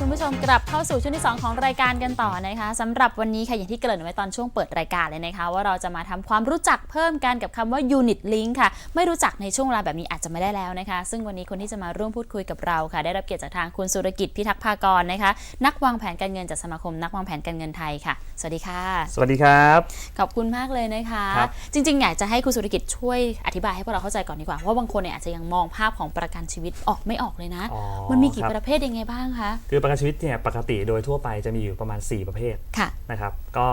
รับคุณผู้ชมกลับเข้าสู่ช่วงที่ 2 ของรายการกันต่อนะคะสำหรับวันนี้ค่ะอย่างที่เกริ่นไว้ตอนช่วงเปิดรายการเลยนะคะ ว่าเราจะมาทำความรู้จักเพิ่มกันกับคำว่า unit link ค่ะ ไม่รู้จักในช่วงเวลาแบบนี้อาจจะไม่ได้แล้วนะคะ ซึ่งวันนี้คนที่จะมาร่วมพูดคุยกับเราค่ะ ได้รับเกียรติจากทางคุณสุรกิจพิทักษ์ภากรนะคะ นักวางแผนการเงินจากสมาคม นักวางแผนการเงินไทยค่ะ สวัสดีค่ะ สวัสดีครับ ขอบคุณมากเลยนะคะครับจริงๆอยากจะให้คุณสุรกิจช่วยอธิบายให้พวกเราเข้าใจก่อนดีกว่าเพราะว่าบางคนเนี่ยอาจจะยังมองภาพของประกันชีวิตออกไม่ออกเลยนะอ๋อมันมีกี่ครับประเภทยังไงบ้างคะคือประกันชีวิตเนี่ยปกติโดยทั่วไปจะมีอยู่ประมาณ 4 ประเภทค่ะนะครับก็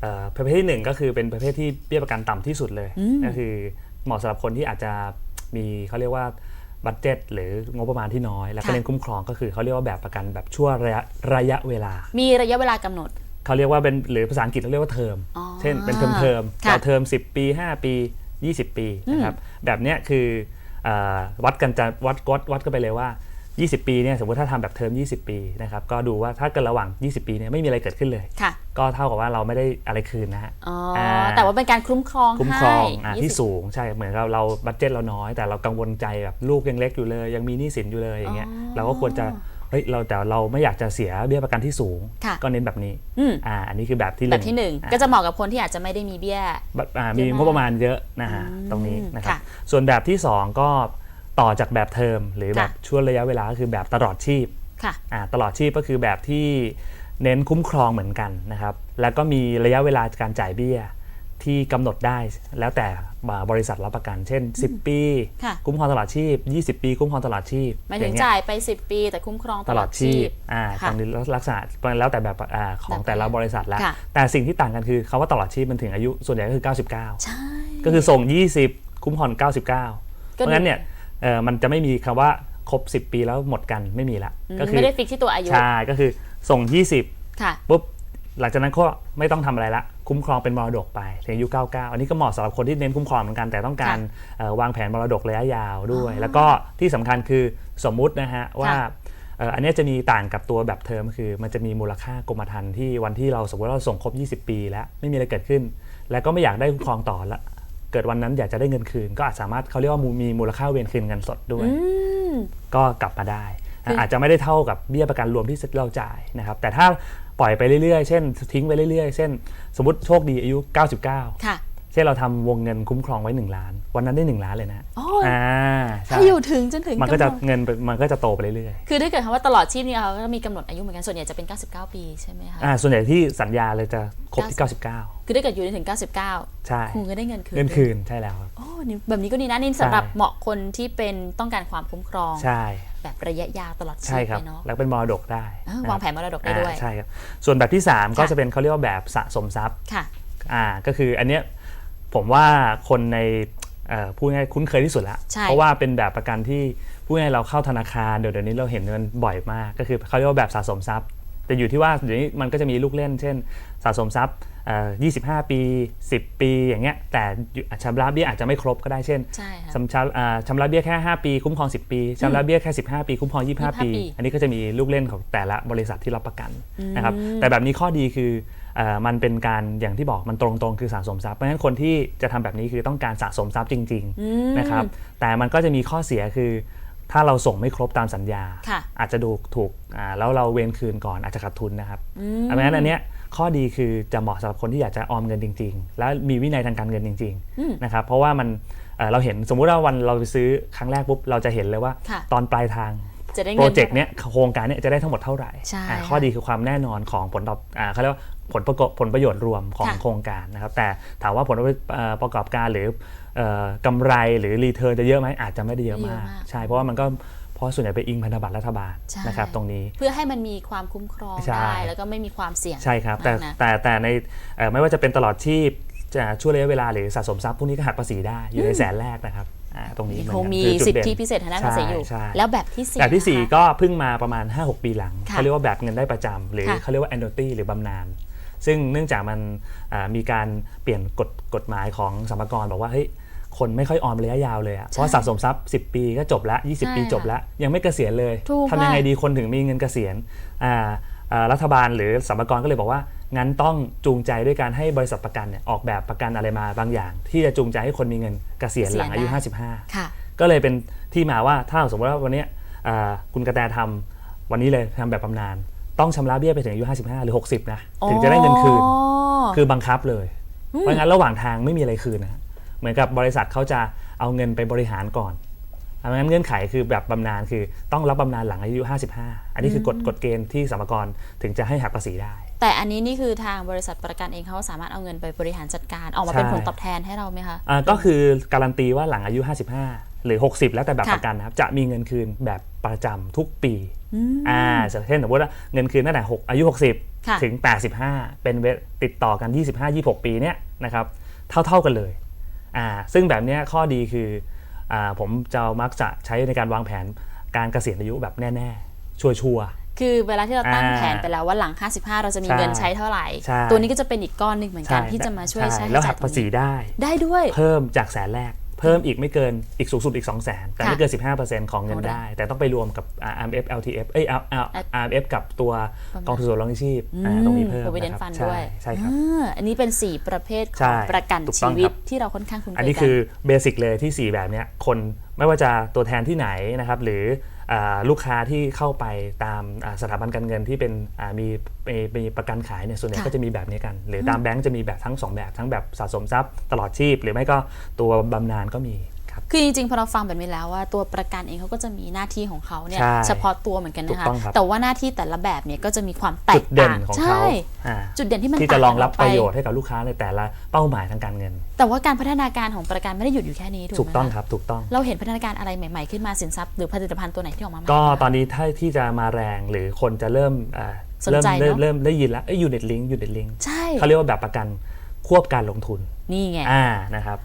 เอ่อประเภทที่ 1 ก็คือเป็นประเภทที่เบี้ยประกันต่ำที่สุดเลยอืมก็คือเหมาะสำหรับคนที่อาจจะมีเขาเรียกว่าบัตเจ็ตหรืองบประมาณที่น้อย แล้วก็เน้นคุ้มครองก็คือเขาเรียกว่าแบบประกันแบบชั่วระยะระยะเวลา มีระยะเวลากำหนดเขาเรียกว่าเป็นหรือภาษาอังกฤษเราเรียกว่าเทอมอ๋อเช่นเป็นเทอมเทอมค่ะเราเทอม10 ปี 5 ปี 20 ปีนะครับแบบเนี้ยคือเออวัดกันจะวัดวัดวัดกันไปเลยว่า 20 ปีเนี่ยสมมติถ้าทำแบบเทอม 20 ปีนะครับก็ดูว่าถ้าเกิดระหว่าง 20 ปีเนี่ยไม่มีอะไรเกิดขึ้นเลยค่ะก็เท่ากับว่าเราไม่ได้อะไรคืนนะฮะอ๋ออาแต่ว่าเป็นการคุ้มครองคุ้มครองให้อะยี่ที่สิบสูงใช่เหมือนกับเราบัตเจ็ตเราน้อย แต่เรากังวลใจแบบลูกยังเล็กอยู่เลย ยังมีหนี้สินอยู่เลยอย่างเงี้ยอ๋อเราก็ควรจะเฮ้ยเราแต่เราไม่อยากจะเสียเบี้ยประกันที่สูงค่ะก็เน้นแบบนี้อืมอ่าอันนี้คือแบบที่แบบที่หนึ่งอ่าก็จะเหมาะกับคนที่อาจจะไม่ได้มีเบี้ยแบบอ่ามีเยอะมากงบประมาณเยอะนะฮะอืมตรงนี้นะครับค่ะส่วนแบบที่ 2 ก็ ต่อจากแบบเทอมหรือแบบค่ะช่วงระยะเวลาก็คือแบบตลอดชีพค่ะอ่าตลอดชีพก็คือแบบที่เน้นคุ้มครองเหมือนกันนะครับ แล้วก็มีระยะเวลาการจ่ายเบี้ยที่กำหนดได้แล้วแต่บริษัทรับประกัน เช่น 10 ปีค่ะคุ้มครองตลอดชีพ 20 ปี คุ้มครองตลอดชีพหมายอถึย่างงเงี้ยจ่ายไป 10 ปี แต่คุ้มครองตลอดชีพอ่าค่ะตรงนี้ลักษณะแล้วแต่แบบอ่าของแบบแต่ละบริษัทแล้วค่ะแต่สิ่งที่ต่างกันคือคาว่าตลอดชีพมันถึงอายุส่วนใหญ่ก็คือ 99 ใช่ ก็คือส่ง 20 คุ้มผ่อน99 เพก็ราะงั้นเนี่ย เอ่อมันจะไม่มีคำว่าครบ 10 ปีแล้วหมดกันไม่มีละอืมก็คืไม่ได้ฟิกที่ตัวอายุใช่ก็คือส่ง 20ค่ะปุ๊บหลังจากนั้นก็ไม่ต้องทำอะไรละ คุ้มครองเป็นมรดกไปถึงอายุ 99 อันนี้ก็เหมาะสำหรับคนที่เน้นคุ้มครองเหมือนกันแต่ต้องการเอ่อวางแผนมรดกระยะยาวด้วย แล้วก็ที่สำคัญคือสมมุตินะฮะว่าเอ่ออันเนี้ยจะมีต่างกับตัวแบบเทอมก็คือ มันจะมีมูลค่ากรมธรรม์ที่วันที่เราสมมติว่าเราส่งครบ 20 ปี แล้วไม่มีอะไรเกิดขึ้น แล้วก็ไม่อยากได้คุ้มครองต่อละ เกิดวันนั้นอยากจะได้เงินคืน ก็อาจสามารถเขาเรียกว่ามีมูลค่าเวียนคืนเงินสดด้วยอืมก็กลับมาได้คือออาจจะไม่ได้เท่ากับเบี้ยประกันรวมที่เราจ่ายนะครับ แต่ถ้าปล่อยไปเรื่อยๆ เช่น ทิ้งไปเรื่อยๆ เช่น สมมติโชคดีอายุ 99ค่ะเช่นเราทำวงเงินคุ้มครองไว้ 1 ล้าน วันนั้นได้ 1 ล้านเลยนะโอ้อ่าใช่ถ้าอยู่ถึงจนถึงมันก็จะำหดเงินไปมันก็จะโตไปเรื่อยคือถ้าเกิดคำว่าตลอดชีพนี่เขาก็มีกำหนดอายุเหมือนกันส่วนใหญ่จะเป็น 99 ปีใช่ไหมคะๆอ่าส่วนใหญ่ที่สัญญาเลยจะครบที่คือถ้าเกิดอยู่ถึง 99ใช่คุณก็ได้เงินคืนเงินคืนใช่แล้วครับ โอ้นี่แบบนี้ก็ดีนะนี่สำหรับใช่ เหมาะคนที่เป็นต้องการความคุ้มครอง ใช่แบบระยะยาวตลอดชีใช่พครับ เลยเนาะแล้วเป็นมรดกได้อ่านะครับวางแผนมรดกได้ด้วย อ่าใช่ครับส่วนแบบที่ 3 ก็ค่ะ จะเป็นเขาเรียกว่าแบบสะสมทรัพย์ค่ะ อ่าก็คืออันเนี้ย ผมว่าคนในเอ่อพูดง่ายๆคุ้นเคยที่สุดละใช่เพราะว่าเป็นแบบประกันที่พูดง่ายๆเราเข้าธนาคารเดี๋ยวเดี๋ยวนี้เราเห็นมันบ่อยมาก ก็คือเขาเรียกว่าแบบสะสมทรัพย์ แต่อยู่ที่ว่าเดี๋ยวนี้มันก็จะมีลูกเล่น เช่น สะสมทรัพย์เอ่อ25 ปี 10 ปีอย่างเงี้ยแต่ชำระเบี้ยอาจจะไม่ครบก็ได้เช่นใช่ค่ะชำระอ่าชำระเบี้ยแค่ 5 ปี คุ้มครอง 10 ปีชำระเบี้ยแค่ 15 ปี คุ้มครอง25ปี25 ปี อันนี้ก็จะมีลูกเล่นของแต่ละบริษัทที่รับประกันนะครับแต่แบบนี้ข้อดีคือเออ มันเป็นการอย่างที่บอกมันตรงๆ คือสะสมทรัพย์เพราะฉะนั้นคนที่จะทำแบบนี้คือต้องการสะสมทรัพย์จริงอืมๆนะครับแต่มันก็จะมีข้อเสียคือ ถ้าเราส่งไม่ครบตามสัญญาค่ะอาจจะดูถูกอ่าแล้วเราเวนคืนก่อนอาจจะขาดทุนนะครับอืมเพราะฉะนั้นอันเนี้ยข้อดีคือจะเหมาะสำหรับคนที่อยากจะออมเงินจริง ๆ แล้วมีวินัยทางการเงินจริงอืมๆนะครับเพราะว่ามันเอ่อเราเห็นสมมุติว่าวันเราไปซื้อครั้งแรกปุ๊บเราจะเห็นเลยว่าค่ะตอนปลายทาง จะได้โปเงิรนเจกต์เนี้ยโครงการเนี้ยจะได้ทั้งหมดเท่าไหร่ใช่อ่าค่ะข้อดีคือความแน่นอนของผลตอบอ่าเขาเรียกว่าผลประกอบผลประโยชน์รวมของค่ะโครงการนะครับ แต่ถามว่าผลเอ่อประกอบการหรือเอ่อกำไรหรือรีเทิร์นจะเยอะไหมอาจจะไม่ได้เยอะมาก ใช่เพราะว่ามันก็เพราะส่วนใหญ่ไปอิงพันธบัตรรัฐบาลใช่นะครับตรงนี้เพื่อให้มันมีความคุ้มครองใช่ได้แล้วก็ไม่มีความเสี่ยงใช่ครับ แต่มากนะแต่แต่ในเอ่อไม่ว่าจะเป็นตลอดชีพจะช่วงระยะเวลาหรือสะสมทรัพย์พวกนี้ก็หักภาษีได้อยู่ในแสนแรกนะครับอ่า ตรงนี้ยังเหมือนคงกันมีคือจุดสิทเด่นธิพิเศษทางด้านภาษีอยู่ใช่ใช่แล้วแบบที่สี่แบบที่นะคะ4ก็เพิ่งมาประมาณ 5-6 ปีหลังค่ะเขาเรียกว่าแบบเงินได้ประจำหรือค่ะเขาเรียกว่า annuity หรือบำนาญซึ่งเนื่องจากมันอ่ามีการเปลี่ยนกฎกฎหมายของสมรกรบอกว่าเฮ้ยคนไม่ค่อยออมระยะยาวเลยอะเพราะว่าสะสมทรัพย์ 10 ปีก็จบแล้วใช่20 ปีจบแล้วยังไม่เกษียณเลยถูกทำยังไงค่ะดีคนถึงมีเงินเกษียณอ่าอ่า รัฐบาลหรือสมรกรก็เลยบอกว่างั้นต้องจูงใจด้วยการให้บริษัทประกันเนี่ยออกแบบประกันอะไรมาบางอย่าง ที่จะจูงใจให้คนมีเงินเกษียณหลังอายุ 55ค่ะก็เลยเป็นที่มาว่าถ้าสมมติว่าวันเนี้ยอ่าคุณกระแตทำวันนี้เลยทำแบบบำนาญต้องชำระเบี้ยไปถึงอายุ 55 หรือ 60 นะ ถึงจะได้เงินคืนอ๋อคือบังคับเลย เพราะงั้นระหว่างทางไม่มีอะไรคืนนะเหมือนกับบริษัทเขาจะเอาเงินไปบริหารก่อน ดังนั้นเงื่อนไขคือแบบบำนาญคือต้องรับบำนาญหลังอายุ 55 อันนี้คือกฎกฎเกณฑ์ที่สมรกรถึงจะให้หักภาษีได้ แต่อันนี้นี่คือทางบริษัทประกันเองเขาสามารถเอาเงินไปบริหารจัดการออกมาเป็นใช่ผลตอบแทนให้เราไหมคะอ่าก็คือการันตีว่าหลังอายุ 55 หรือ 60 แล้วแต่แบบค่ะประกันนะครับจะมีเงินคืนแบบประจำทุกปีอ่าเช่นสมมติว่าเงินคืนตั้งแต่6อายุค่ะ60 ถึง 85 เป็นเวลติดต่อกัน 25-26 ปีเนี่ยนะครับเท่า ๆกันเลยอ่าซึ่งแบบเนี้ยข้อดีคืออา ผมจะมักจะใช้ในการวางแผนการเกษียณอายุแบบแน่ ๆ ชัวร์ๆคือเวลาที่เราตั้งอ่าแผนไปแล้วว่าหลัง 55 เราจะมีใช่เงินใช้เท่าไหร่ใช่ตัวนี้ก็จะเป็นอีกก้อนหนึ่งเหมือนกันที่จะมาช่วยใช้แล้วหักภาษีได้ ได้ด้วย เพิ่มจากแสนแรก เพิ่มอีกไม่เกินอีกสูงสุดอีก 2 0 0 0 0 0แต่ไม่ค่ะเกิน 15%ของเงินโอ้ได้ได้ แต่ต้องไปรวมกับ RMF LTF เอ้ย RMF กับตัวกองทุนส่วนรองชีพอ่าตรงนี้เพิ่ม provident นะครับ fund ใช่ด้วยใช่ครับอ่าอันนี้เป็น 4 ประเภทขใช่องประกันถูกต้ชีองวิครัตบที่เราค่อนข้างคุ้นเคยอันนี้กัคือเบสิกเลยที่ 4 แบบเนี้ยคนไม่ว่าจะตัวแทนที่ไหนนะครับหรืออ่า ลูกค้าที่เข้าไปตามอ่าสถาบันการเงินที่เป็นอ่ามีมีมีประกันขายเนี่ยส่วนใหญ่ค่ะก็จะมีแบบนี้กัน หรือตามแบงก์จะมีแบบทั้ง 2 แบบทั้งแบบสะสมทรัพย์ตลอดชีพ หรือไม่ก็ตัวบำนาญก็มี ครับคือจริงๆพอเราฟังแบบนี้แล้วว่าตัวประกันเองเขาก็จะมีหน้าที่ของเขาเนี่ยใช่เฉพาะตัวเหมือนกันนะคะถูกต้องครับแต่ว่าหน้าที่แต่ละแบบเนี่ยก็จะมีความแตจุกดเด่นต่างของใช่เขาอ่าจุดเด่นที่มันที่จะรองรับต่าปกัระนโยอชอกน์ให้กับลูกค้าในแต่ละเป้าหมายทางการเงิน แต่ว่าการพัฒนาการของประกันไม่ได้หยุดอยู่แค่นี้ถูกไหมถูกต้องะครับถูกต้องเราเห็นพัฒนาการอะไรใหม่ๆขึ้นมาสินทรัพย์หรือผลิตภัณฑ์ตัวไหนที่ออกมาใหม่ก็คะตอนนี้ถ้าที่จะมาแรงหรือคนจะเริ่มอ่าสนเริ่มใจเริ่มเนอะเริ่มได้ยินแล้วเอ้ยยูนิตลิงยูนิตลิงใช่เขาเรียกว่าแบบประกันควบการลงทุนนี่ไงอ่านะครับ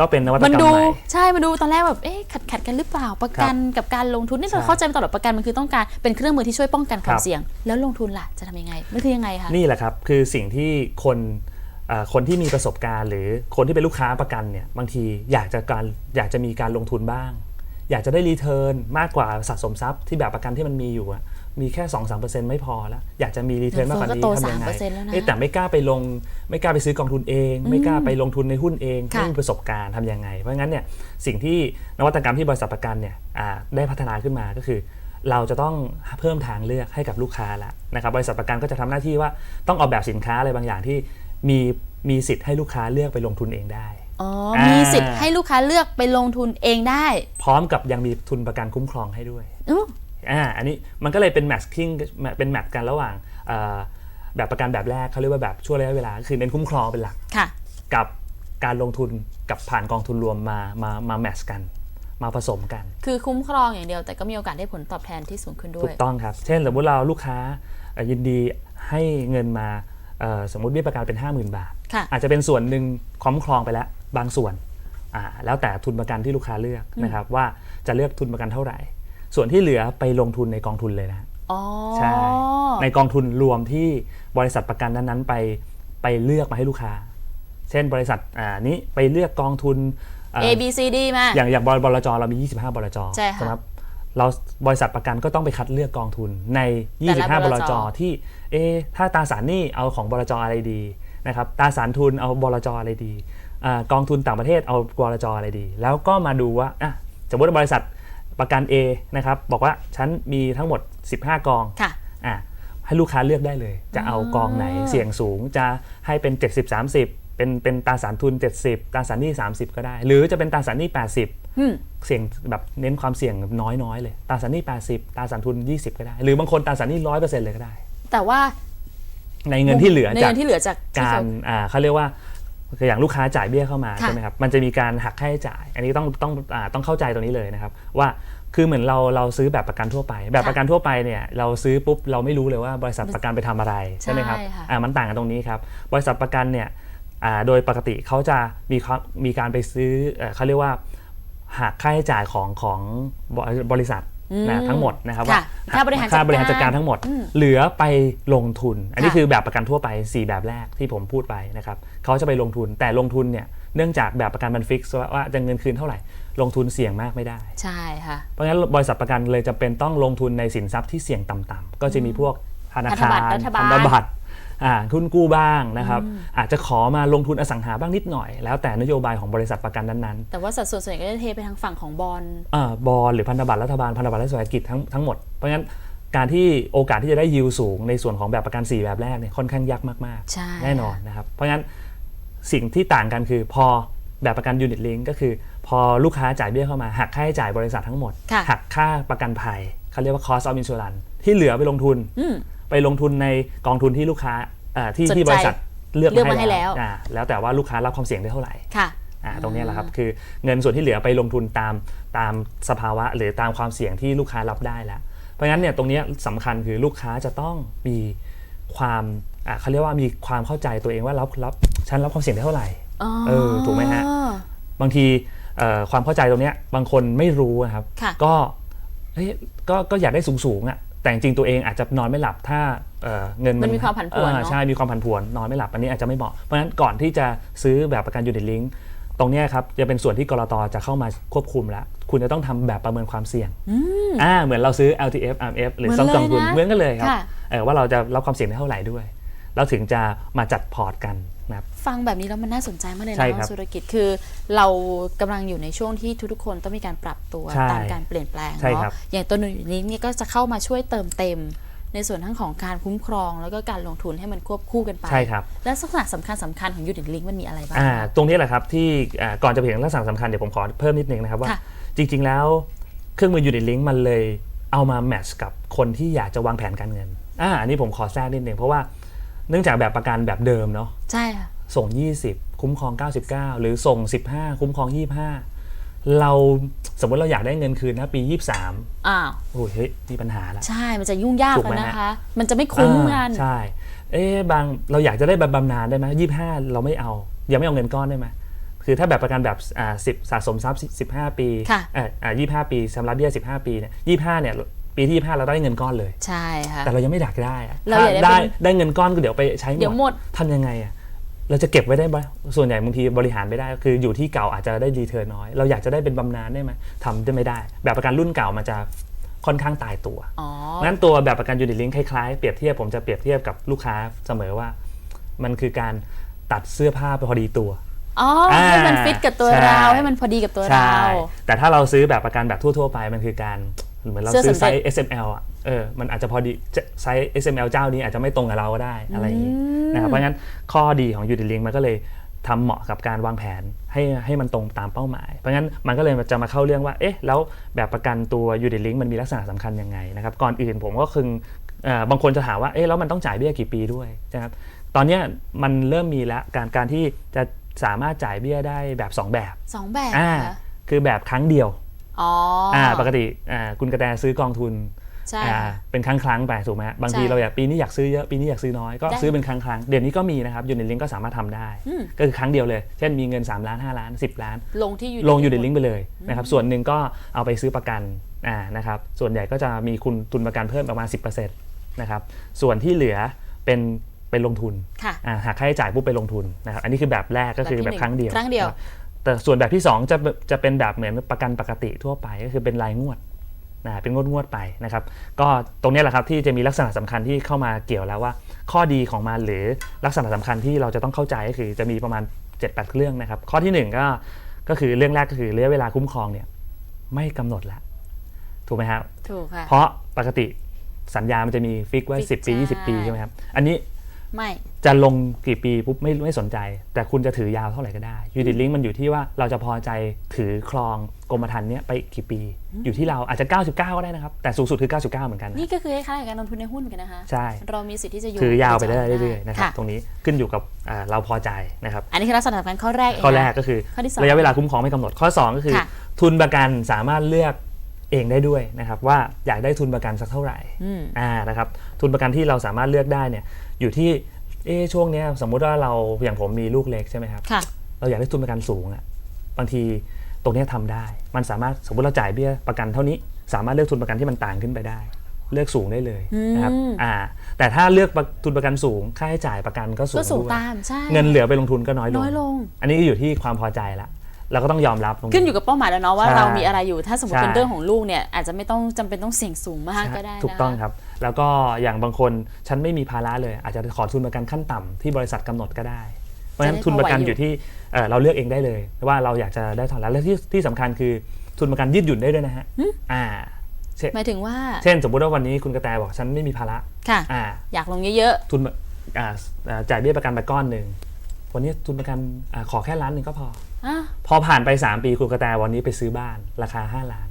ก็เป็นนวัตมันกรรมดูใหม่ใช่มาดูตอนแรกแบบเอ๊ะขัดขัดกันหรือเปล่าประกันกับการลงทุนนี่เราใช่เข้าใจมาตลอดประกันมันคือต้องการเป็นเครื่องมือที่ช่วยป้องกันความครับเสี่ยง แล้วลงทุนล่ะจะทำยังไงมันคือยังไงคะนี่แหละครับคือสิ่งที่คนอ่าคนที่มีประสบการณ์ หรือคนที่เป็นลูกค้าประกันเนี่ยบางทีอยากจะการอยากจะมีการลงทุนบ้าง อยากจะได้รีเทิร์นมากกว่าสะสมทรัพย์ที่แบบประกันที่มันมีอยู่อะ มีแค่ 2-3%ไม่พอแล้ว อยากจะมีรีเทิร์นมากกว่านี้เงินเฟ้อก็โตทำยังไง3%แล้วนะเอ๊ะแต่ไม่กล้าไปลง ไม่กล้าไปซื้อกองทุนเอง ไม่กล้าไปลงทุนในหุ้นเองค่ะไม่มีประสบการณ์ทำยังไง เพราะงั้นเนี่ยสิ่งที่นวัตกรรมที่บริษัทประกันเนี่ยอ่าได้พัฒนาขึ้นมาก็คือเราจะต้องเพิ่มทางเลือกให้กับลูกค้าแล้วนะครับบริษัทประกันก็จะทำหน้าที่ว่าต้องออกแบบสินค้าอะไรบางอย่างที่มีมีสิทธิ์ให้ลูกค้าเลือกไปลงทุนเองได้อ๋ออ่ามีมีสิทธิ์ให้ลูกค้าเลือกไปลงทุนเองได้ พร้อมกับยังมีทุนประกันคุ้มครองให้ด้วย อู้อ่าอันนี้มันก็เลยเป็นแมทชิ่งเป็นแมทกันระหว่างเอ่อแบบประกันแบบแรกเขาเรียกว่าแบบช่วงระยะเวลา คือเน้นคุ้มครองเป็นหลักค่ะกับการลงทุนกับผ่านกองทุนรวมมามามาแมทชกันมาผสมกัน คือคุ้มครองอย่างเดียวแต่ก็มีโอกาสได้ผลตอบแทนที่สูงขึ้นด้ถูวยกต้องครับ เช่นสมมุติเราลูกค้าเอ่อยินดีให้เงินมาเอ่อสมมติเบี้ยประกันเป็น 50,000 บาทค่ะอาจจะเป็นส่วนหนึ่งคุ้มครองไปแล้วบางส่วนอ่าแล้วแต่ทุนประกันที่ลูกค้าเลือกนะครับว่าจะเลือกทุนประกันเท่าไหร่ ส่วนที่เหลือไปลงทุนในกองทุนเลยนะอ๋อใช่ในกองทุนรวมที่บริษัทประกันนั้นๆไปไปเลือกมาให้ลูกค้า เช่นบริษัทอ่านี้ไปเลือกกองทุนเอ่อ A B C D มาอย่างอย่างบลจเรามี 25 บลจใช่ค่ะไหมครับ เราบริษัทประกันก็ต้องไปคัดเลือกกองทุนในแต่ละ25บบลลจจที่เอะถ้าตราสารหนี้เอาของบลจอะไรดีนะครับตราสารทุนเอาบลจอะไรดีอากองทุนต่างประเทศเอาบลจอะไรดี แล้วก็มาดูว่าอะสมมติว่าบริษัท ประกัน A นะครับบอกว่าฉันมีทั้งหมด 15 กองค่ะอะให้ลูกค้าเลือกได้เลย จะเอากองไหนเสี่ยงสูงจะให้เป็น 70 30 เป็นเป็นตราสารทุน 70ตราสารหนี้30 ก็ได้ หรือจะเป็นตราสารหนี้80อืมเสี่ยงแบบเน้นความเสี่ยงน้อยๆเลยตราสารหนี้80ตราสารทุน 20 ก็ได้ หรือบางคนตราสารหนี้100%เลยก็ได้ แต่ว่าในเงินที่เหลือในจากเงินที่เหลือจากที่การเขาอ่าเขาเรียกว่า คืออย่างลูกค้าจ่ายเบี้ยเข้ามาค่ะใช่ไหมครับมันจะมีการหักค่าใช้จ่าย อันนี้ต้องต้องอาต้องเข้าใจตรงนี้เลยนะครับว่าคือเหมือนเราเราซื้อแบบประกันทั่วไป แบบประกันทั่วไปเนี่ยเราซื้อปุ๊บเราไม่รู้เลยว่าบริษัทประกันไปทำอะไรใช่ไหมครับใช่ค่ะอ่ามันต่างกันตรงนี้ครับบริษัทประกันเนี่ยอ่าโดยปกติเขาจะมีความมีการไปซื้อเอ่อเขาเรียกว่าหักค่าใช้จ่ายของของบริษัท นะทั้งหมดนะครับค่ะว่าค่าบริหารค่าบริหารจัจัดดกาการรทั้งหมด เหลือไปลงทุน อันนี้ค่ะคือแบบประกันทั่วไป 4 แบบแรกที่ผมพูดไปนะครับเขาจะไปลงทุนแต่ลงทุนเนี่ยเนื่องจากแบบประกันมันฟิกซ์ว่าว่าจะเงินคืนเท่าไหร่ ลงทุนเสี่ยงมากไม่ได้ ใช่ค่ะเพราะงั้นบริษัทประกันเลยจะเป็นต้องลงทุนในสินทรัพย์ที่เสี่ยงต่ำๆก็จะมีพวกธนาพันธคารบัตรรัฐบาลพันธบัตร อ่าทุนกู้บ้างนะครับอาจจะขอมาลงทุนอสังหาบ้างนิดหน่อย แล้วแต่นโยบายของบริษัทประกันนั้นๆ แต่ว่าสัดส่วนส่วนใหญ่ก็จะเทไปทางฝั่งของบอลอ่าบอลหรือพันธบัตรรัฐบาลพันธบัตรรัฐวิสาหกิจทั้งทั้งหมดเพราะฉะนั้นการที่โอกาสที่จะได้ยิวสูงในส่วนของแบบประกัน 4 แบบแรกเนี่ยค่อนข้างยากมากใช่ๆแน่นอนนะครับ เพราะฉะนั้นสิ่งที่ต่างกันคือพอแบบประกันยูนิตลิงก็คือ พอลูกค้าจ่ายเบี้ยเข้ามา หักค่าใช้จ่ายบริษัททั้งหมดค่ะหักค่าประกันภัยเขาเรียกว่า cost of insurance ที่เหลือไปลงทุนอืม ไปลงทุนในกองทุนที่ลูกค้าเอ่อที่สนใจที่บริษัทเลือกเลือกมาให้แล้วอ่าแล้วแต่ว่าลูกค้ารับความเสี่ยงได้เท่าไหร่ค่ะ อ่าตรงเนี้ยแหละครับคือเงินส่วนที่เหลือไปลงทุนตามตามสภาวะ หรือตามความเสี่ยงที่ลูกค้ารับได้แล้วเพราะฉะนั้นเนี่ยตรงเนี้ยสำคัญคือลูกค้าจะต้องมีความอ่าเขาเรียกว่ามีความเข้าใจตัวเองว่ารับรับฉันรับความเสี่ยงได้เท่าไหร่ อ๋อ เออถูกไหมฮะ บางทีเอ่อความเข้าใจตรงเนี้ยบางคนไม่รู้นะครับ ค่ะ ก็เฮ้ยก็ก็อยากได้สูงสูงๆอะ แต่จริงๆตัวเองอาจจะนอนไม่หลับถ้าเอ่อเงินมันมีความผันผวนเออเนอะใช่มีความผันผวนนอนไม่หลับอันนี้อาจจะไม่เหมาะเพราะฉะนั้นก่อนที่จะซื้อแบบประกันยูนิตลิงตรงเนี้ยครับจะเป็นส่วนที่กรตจะเข้ามาควบคุมแล้ว คุณจะต้องทำแบบประเมินความเสี่ยงอ่าเหมือนเราซื้อ LTF RMF หรือเหมือนซ่อมกองทุนเลยนะเหมือนกันเลยครับค่ะ เออว่าเราจะรับความเสี่ยงได้เท่าไหร่ด้วย แล้วถึงจะมาจัดพอร์ตกัน นะครับ ฟังแบบนี้แล้วมันน่าสนใจมากเลยใช่นะครับธุรกิจคือ เรากำลังอยู่ในช่วงที่ทุกๆคนต้องมีการปรับตัวใช่ตามการเปลี่ยนแปลงใช่เนาะครับอย่างตัวหนึ่งนี้เนี่ยก็จะเข้ามาช่วยเติมเต็ม ในส่วนทั้งของการคุ้มครอง แล้วก็การลงทุนให้มันควบคู่กันไป ใช่ครับ และลักษณะสำคัญสำคัญของยูนิตลิงมันมีอะไรบ้างอ่าคะ ตรงนี้แหละครับที่อ่าก่อนจะไปถึงลักษณะสำคัญเดี๋ยวผมขอเพิ่มนิดนึงนะครับว่า ค่ะ จริง ๆ แล้วเครื่องมือยูนิตลิงมันเลยเอามาแมทช์กับคนที่อยากจะวางแผนการเงินอ่าอันนี้ผมขอแทรกนิดนึงเพราะว่า เนื่องจากแบบประกันแบบเดิมเนาะใช่ค่ะส่ง 20 คุ้มครอง 99 หรือส่ง 15 คุ้มครอง 25 เราสมมติเราอยากได้เงินคืนนะปี 23อ้าวโอ้ยเฮ้ยมีปัญหาแล้ว ใช่มันจะยุ่งยากถูกแล้วไหมนะคะฮะมันจะไม่คุ้มกันอ่าใช่ เอ๊ะบางเราอยากจะได้แบบบำนาญได้ไหมยี่ห้าเราไม่เอา ยังไม่เอาเงินก้อนได้ไหมคือถ้าแบบประกันแบบอ่าสิบสะสมทรัพย์สิบห้าปีค่ะเอ่ออ่ายี่ห้าปีสำหรับเบี้ยสิบห้าปีเนี่ยยี่ห้าเนี่ย ปีที่ยี่ห้าเราได้เงินก้อนเลย ใช่ค่ะ แต่เรายังไม่อยากได้อะเราถ้าอยากได้ได้เป็นได้เงินก้อนก็เดี๋ยวไปใช้เดี๋ยวหมด ทำยังไงอะเราจะเก็บไว้ได้ไหมส่วนใหญ่บางทีบริหารไม่ได้คืออยู่ที่เก่าอาจจะได้รีเทิร์นน้อย เราอยากจะได้เป็นบำนาญได้ไหมทำได้ไม่ได้ แบบประกันรุ่นเก่ามันจะค่อนข้างตายตัว อ๋อ งั้นตัวแบบประกันยูนิตลิงคล้ายๆ เปรียบเทียบผมจะเปรียบเทียบกับลูกค้าเสมอว่า มันคือการตัดเสื้อผ้าไปพอดีตัว อ๋อ ให้มันฟิตกับตัวใช่ เรา ให้มันพอดีกับตัวใช่ เรา แต่ถ้าเราซื้อแบบประกันแบบทั่ว ๆ ไปมันคือการ เหมือนเราเสื้อซื้อไซสำเร็จส์ SML อะเออมันอาจจะพอดีจะไซส์ SML เจ้านี้อาจจะไม่ตรงกับเราก็ได้อะไรอย่างนี้นะครับเพราะงั้นข้อดีของยูนิตลิงมันก็เลยทำเหมาะกับการวางแผนให้ให้มันตรงตามเป้าหมาย เพราะงั้นมันก็เลยจะมาเข้าเรื่องว่า เอ๊ะ แล้วแบบประกันตัวยูนิตลิงมันมีลักษณะสำคัญยังไงนะครับ ก่อนอื่นผมก็คือเอ่อบางคนจะถามว่า เอ๊ะ แล้วมันต้องจ่ายเบี้ยกี่ปีด้วยนะครับ ตอนเนี้ยมันเริ่มมีแล้วการการที่จะสามารถจ่ายเบี้ยได้แบบ 2 แบบสองแบบอ่าเหรอคือแบบครั้งเดียว อ๋อออ่าปกติอ่าคุณกระแตซื้อกองทุนใช่อ่าค่ะเป็นครั้งครั้งๆไปถูกไหมฮะบางทีใช่เราอยากปีนี้อยากซื้อเยอะปีนี้อยากซื้อน้อยก็ได้ซื้อเป็นครั้งครั้งๆเดี๋ยวนี้ก็มีนะครับยูนิตลิงก็สามารถทำได้อืมก็คือครั้งเดียวเลย เช่นมีเงิน 3 ล้าน 5 ล้าน 10 ล้าน ลงที่ยูลงยูนิตลิงไปเลยนะครับส่วนหนึ่งก็เอาไปซื้อประกันอ่านะครับส่วนใหญ่ก็จะมีคุณทุนประกันเพิ่มประมาณ 10%นะครับส่วนที่เหลือเป็นเป็นลงทุนค่ะอ่าหากค่าใช้จ่ายปุ๊บไปลงทุนนะครับอันนี้คือแบบแรกก็คือแบบที่แบบครั้งเดียวครั้งเดียวนะ แต่ส่วนแบบที่ 2 จะจะเป็นแบบเหมือนประกันปกติทั่วไปก็คือเป็นรายงวดนะเป็นงวดงวดๆไปนะครับ ก็ตรงเนี้ยแหละครับที่จะมีลักษณะสำคัญที่เข้ามาเกี่ยวแล้วว่า ข้อดีของมันหรือลักษณะสำคัญที่เราจะต้องเข้าใจก็คือจะมีประมาณ 7-8 เรื่องนะครับ ข้อที่ 1 ก็ก็คือเรื่องแรกก็คือระยะเวลาคุ้มครองเนี่ยไม่กำหนดละถูกไหมครับถูกค่ะเพราะปกติสัญญามันจะมีฟิกไว้ฟิก10 ปี 20 ปีใช่ใช่ไหมครับ อันนี้ ไม่ จะลงกี่ปีปุ๊บไม่ไม่สนใจ แต่คุณจะถือยาวเท่าไหร่ก็ได้ยูนิตลิงมันอยู่ที่ว่าเราจะพอใจถือครองกรมธรรม์เนี้ยไปกี่ปี อยู่ที่เราอาจจะ 99 ก็ได้นะครับ แต่สูงสุดคือ 99 เหมือนกันนะ นี่ก็คือคล้ายๆกับการลงทุนในหุ้นกันนะคะใช่ เรามีสิทธิ์ที่จะอยู่ถือยาวไปได้จเรื่อยๆนะครับตรงนี้ขึ้นอยู่กับอ่าเราพอใจนะครับ อันนี้คือลักษณะสำคัญข้อแรกเองข้อแรกนะก็คือข้อที่สองระยะเวลาคุ้มครองไม่กำหนดข้อ 2 ก็คือ ค่ะ ทุนประกันสามารถเลือกเองได้ด้วยนะครับว่าอยากได้ทุนประกันสักเท่าไหร่อืม อ่านะครับทุนประกันที่เราสามารถเลือกได้เนี่ย อยู่ที่เอะช่วงเนี้ยสมมุติว่าเราอย่างผมมีลูกเล็กใช่ไหมครับ ค่ะเราอยากได้ทุนประกันสูงอะบางทีตรงเนี้ยทำได้ มันสามารถสมมติเราจ่ายเบี้ยประกันเท่านี้ สามารถเลือกทุนประกันที่มันต่างขึ้นไปได้ เลือกสูงได้เลยนะครับอืมอ่าแต่ถ้าเลือกทุนประกันสูง ค่าใช้จ่ายประกันก็สูงก็สูงด้วยตามใช่ เงินเหลือไปลงทุนก็น้อยลง น้อยลง อันนี้อยู่ที่ความพอใจละเราก็ต้องยอมรับตรง ขึ้นอยู่กับเป้าหมายแล้วเนาะว่าใช่เรามีอะไรอยู่ถ้าสมมติใช่เป็นเรื่องของลูกเนี่ยอาจจะไม่ต้องจำเป็นต้องเสี่ยงสูงมากก็ได้นะถูกต้องครับ แล้วก็อย่างบางคนฉันไม่มีภาระเลย อาจจะขอทุนประกันขั้นต่ำที่บริษัทกำหนดก็ได้ เพราะฉะนั้นจะได้ทุนประกันพอไหวอยู่อยู่ที่เอ่อเราเลือกเองได้เลย ว่าเราอยากจะได้เท่าไหร่และที่ที่สำคัญคือทุนประกันยืดหยุ่นได้ด้วยนะฮะอ่าเช่นหมายถึงว่า เช่น สมมติว่าวันนี้คุณกระแตบอกฉันไม่มีภาระค่ะอ่าอยากลงเยอะทุนอ่าอ่าจ่ายเบี้ยประกันไปก้อนหนึ่งวันนี้ทุนประกันอาขอแค่ล้านหนึ่งก็พอๆอะพอผ่านไป 3 ปีคุณกระแตวันนี้ไปซื้อบ้าน ราคา 5 ล้าน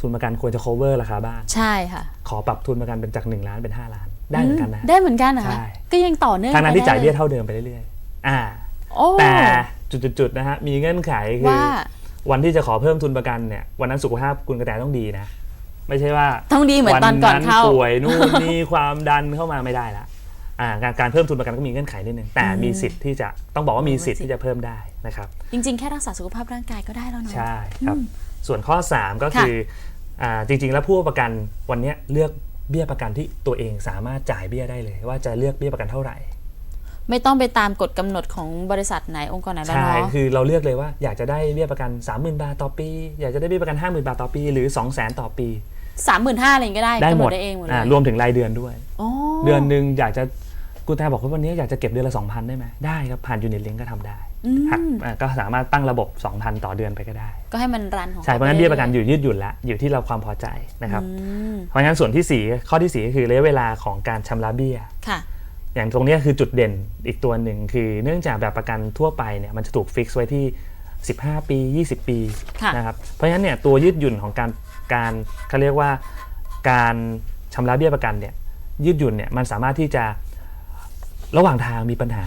ทุนประกันควรจะ cover ราคาบ้าน ใช่ค่ะ ขอปรับทุนประกันเป็นจาก 1 ล้านเป็น 5 ล้าน ได้เหมือนกันนะ ได้เหมือนกันนะใช่ ก็ยังต่อเนื่องทางนั้นที่จ่ายเบี้ยไปได้เท่าเดิมไปเรื่อยๆ อ่า โอ้แต่จุดๆๆนะฮะมีเงื่อนไขคือ ว่าวันที่จะขอเพิ่มทุนประกันเนี่ยวันนั้นสุขภาพคุณกระแตต้องดีนะ ไม่ใช่ว่าต้องดีเหมือนตอนก่อนเข้าป่วยนู่นนี่ ความดันเข้ามาไม่ได้ละ อ่าการการเพิ่มทุนประกันก็มีเงื่อนไขนิดนึงแต่มีสิทธิ์ที่จะต้องบอกว่ามีสิทธิ์ที่จะเพิ่มได้นะครับจริง ๆ แค่รักษาสุขภาพร่างกายก็ได้แล้วเนาะใช่ครับส่วนข้อ 3 ก็ค่ะคืออ่าจริง ๆ แล้วผู้ประกันวันเนี้ยเลือกเบี้ยประกันที่ตัวเองสามารถจ่ายเบี้ยได้เลย ว่าจะเลือกเบี้ยประกันเท่าไหร่ ไม่ต้องไปตามกฎกำหนดของบริษัทไหนองค์กรไหนแล้วใช่เนาะคือเราเลือกเลยว่าอยากจะได้เบี้ยประกัน 30,000 บาทต่อปี อยากจะได้เบี้ยประกัน 50,000 บาทต่อปี หรือ 200,000 ต่อปีสามหมื่นห้าอะไรอย่างงี้ก็ได้ได้กำหหมนดดได้เองหมดเลอ่ายรวมถึงรายเดือนด้วยโอ้เดือนหนึ่งอยากจะ กูแต่บอกว่าวันนี้อยากจะเก็บเดือนละ 2,000 ได้ไหมได้ครับ ผ่านยูนิตลิงก็ทำได้หักอ่าก็สามารถตั้งระบบ 2,000 ต่อเดือนไปก็ได้ ก็ให้มันรันของใช่เพราะงั้นเบี้ยประกันอยู่ยืดหยุ่นละอยู่ที่เราความพอใจนะครับเพราะงั้นส่วนที่ 4 ข้อที่ 4 ก็คือระยะเวลาของการชำระเบี้ยค่ะอย่างตรงเนี้ยคือจุดเด่นอีกตัวหนึ่งคือเนื่องจากแบบประกันทั่วไปเนี่ยมันจะถูกฟิกซ์ไว้ที่ 15 ปี 20 ปีค่ะนะครับเพราะฉะนั้นเนี่ยตัวยืดหยุ่นของการการเขาเรียกว่าการชำระเบี้ยประกันเนี่ยยืดหยุ่นเนี่ยมันสามารถที่จะ ระหว่างทางมีปัญหา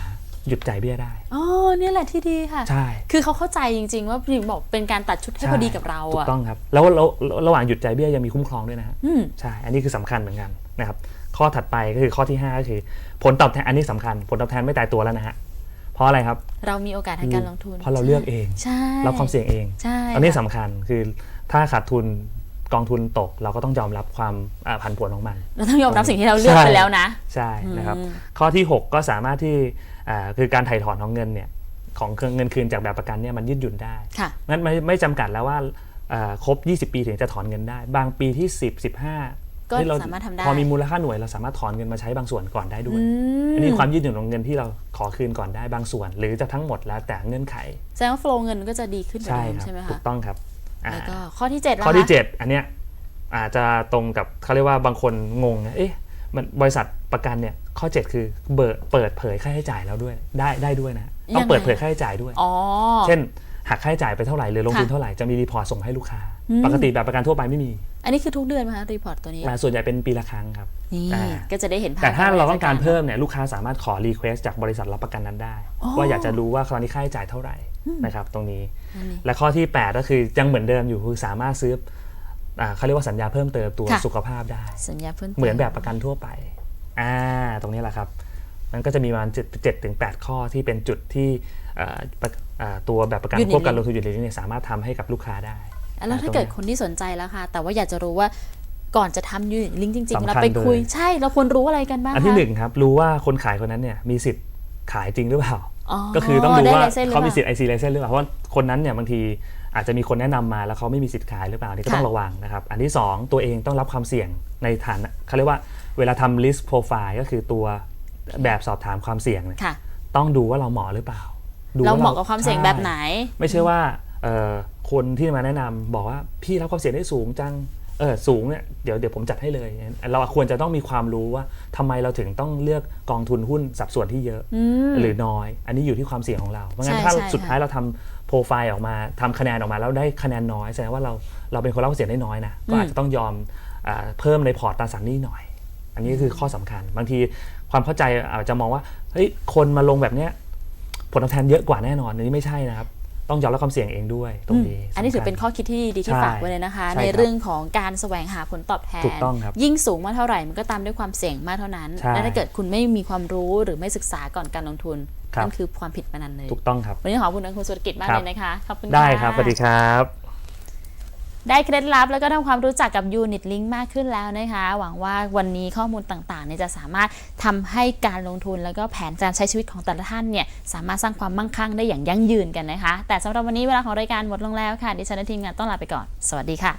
หยุดจ่ายเบี้ยได้ อ๋อเนี่ยแหละที่ดีค่ะ ใช่ คือเขาเข้าใจจริง ๆ ว่าพี่บอกเป็นการตัดชุดให้พอดีกับเราถูอะกต้องครับ แล้วแล้วแล้วระหว่างหยุดจ่ายเบี้ยยังมีคุ้มครองด้วยนะฮะ อืม ใช่ อันนี้คือสำคัญเหมือนกันนะครับ ข้อถัดไปก็คือข้อที่ 5 ก็คือ ผลตอบแทน อันนี้สำคัญ ผลตอบแทนไม่ตายตัวแล้วนะฮะ เพราะอะไรครับ เรามีโอกาสทางการลงทุนเพราะเราเลือกเอง ใช่รับความเสี่ยงเอง ใช่อันนี้ค่ะ สำคัญคือถ้าขาดทุน กองทุนตกเราก็ต้องยอมรับความอ่าผันผวนของมันเราต้องยอมรับสิ่งที่เราเลือกใช่ไปแล้วนะ ใช่นะครับ ข้อที่ 6 ก็สามารถที่อ่าคือการถ่ายถอนของเงินเนี่ยของเงินคืนจากแบบประกันเนี่ยมันยืดหยุ่นได้ค่ะงั้นไม่ไม่จำกัดแล้วว่าอ่าครบ 20 ปีถึงจะถอนเงินได้ บางปีที่ 10 15ก็ที่เสามารถทำได้พอมีมูลค่าหน่วยเราสามารถถอนเงินมาใช้บางส่วนก่อนได้ด้วยอืมอันนี้ความยืดหยุ่นของเงินที่เราขอคืนก่อนได้บางส่วน หรือจะทั้งหมดแล้วแต่เงื่อนไขแสดงว่าโฟล์เงินก็จะดีขึ้นกว่าใช่เดิมครับใช่ไหมถูคะกต้องครับอ่า แล้วก็ข้อที่เจ็ดละข้อที่คะ7อันเนี้ยอาจจะตรงกับเขาเรียกว่าบางคนงงนะเอ๊ะมันบริษัทประกันเนี่ยข้อ 7 คือเบิดเปิดเผยค่าใช้จ่ายแล้วด้วยได้ได้ด้วยนะต้องเปิดเผยค่าใช้จ่ายด้วยอ๋อเช่นหักค่าใช้จ่ายไปเท่าไหร่หรือลงทุนค่ะเท่าไหร่จะมีรีพอร์ตส่งให้ลูกค้า ปกติแบบประกันทั่วไปไม่มี อันนี้คือทุกเดือนไหมคะรีพอร์ตตัวนี้ อ่าส่วนใหญ่เป็นปีละครั้งครับ นี่อ่า ก็จะได้เห็นภาพแต่ถ้าเราต้องการนเพิ่มเนี่ยลูกค้าสามารถขอรีเควสจากบริษัทรับประกันนั้นได้อ๋อว่าอยากจะรู้ว่าตอนนี้ค่าใช้จ่ายเท่าไหร่นะครับตรงนี้ อันนี้ และข้อที่ 8 ก็คือยังเหมือนเดิมอยู่คือสามารถซื้ออ่าเขาเรียกว่าสัญญาเพิ่มเติมตัวค่ะ สุขภาพได้ สัญญาเพิ่มติเหมือนแบบประกันทั่วไป อ่า ตรงนี้แหละครับ มันก็จะมีประมาณ7 7ถึง8ข้อที่เป็นจุดที่เอ่อประอ่าตัวแบบประกันควบกันลงทุนอยู่ในนี้เนี่ยสามารถทำให้กับลูกค้าได้ แล้วถ้าตรงเกิดนี้คนที่สนใจแล้วค่ะ แต่ว่าอยากจะรู้ว่าก่อนจะทำยูนิตลิงก์จริงๆสำคัญเราไปคุยเลยใช่เราควรรู้อะไรกันบ้างอันที่คะหนึ่งครับ รู้ว่าคนขายคนนั้นเนี่ยมีสิทธิ์ขายจริงหรือเปล่าอ๋อก็คือต้องดูได้ว่าลยส้นหรือเขามีปล่สิทธิ์ IC license หรือเปล่าเพราะว่าคนนั้นเนี่ยบางทีอาจจะมีคนแนะนำมาแล้วเขาไม่มีสิทธิ์ขายหรือเปล่านี่ก็ต้องค่ะระวังนะครับ อันที่ 2 ตัวเองต้องรับความเสี่ยงในฐานะเขาเรียกว่าเวลาทำ list profile ก็คือตัวแบบสอบถามความเสี่ยงเนี่ยค่ะต้องดูว่าเราเหมาะหรือเปล่าดูเราว่เหมาะกับความเสี่ยงแบบไหนใช่ไม่ใช่ว่าเอ่อ คนที่มาแนะนำบอกว่าพี่รับความเสี่ยงได้สูงจังเออสูงเนี่ยเดี๋ยวเดี๋ยวผมจัดให้เลย เราควรจะต้องมีความรู้ว่าทำไมเราถึงต้องเลือกกองทุนหุ้นสัดส่วนที่เยอะหรือน้อย อันนี้อยู่ที่ความเสี่ยงของเราเพราะงั้นใช่ถ้าใช่สุดท้ายเราทำโปรไฟล์ออกมาทำคะแนนออกมาแล้วได้คะแนนน้อยแสดงว่าเราเราเป็นคนรับความเสี่ยงได้น้อยนะก็อาจจะต้องยอมอาเพิ่มในพอร์ตตราสารหนี้หน่อย อันนี้คือข้อสำคัญ บางทีความเข้าใจอาจจะมองว่าเฮ้ยคนมาลงแบบเนี้ยผลตอบแทนเยอะกว่าแน่นอนอันนี้ไม่ใช่นะครับ ต้องยอมรับความเสี่ยงเองด้วยตรงนี้อันนี้ถือสำคัญเป็นข้อคิดที่ดีที่ใช่ฝากไว้เลยนะคะใช่ในครับเรื่องของการแสวงหาผลตอบแทนถูกต้องครับยิ่งสูงมากเท่าไหร่มันก็ตามด้วยความเสี่ยงมากเท่านั้นใช่และถ้าเกิดคุณไม่มีความรู้หรือไม่ศึกษาก่อนการลงทุนครับนั่นคือความผิดพนันเลย ถูกต้องครับ วันนี้ขอบคุณคุณสุรกิจมากครัเลบยนะคะ ขอบคุณได้ะครับ สวัสดีครับ ได้เคล็ดลับแล้วก็ทำความรู้จักกับ Unit Link มากขึ้นแล้วนะคะ หวังว่าวันนี้ข้อมูลต่างๆเนี่ยจะสามารถทำให้การลงทุนแล้วก็แผนการใช้ชีวิตของแต่ละท่านเนี่ยสามารถสร้างความมั่งคั่งได้อย่างยั่งยืนกันนะคะ แต่สำหรับวันนี้เวลาของรายการหมดลงแล้วค่ะ ดิฉันและทีมงานต้องลาไปก่อน สวัสดีค่ะ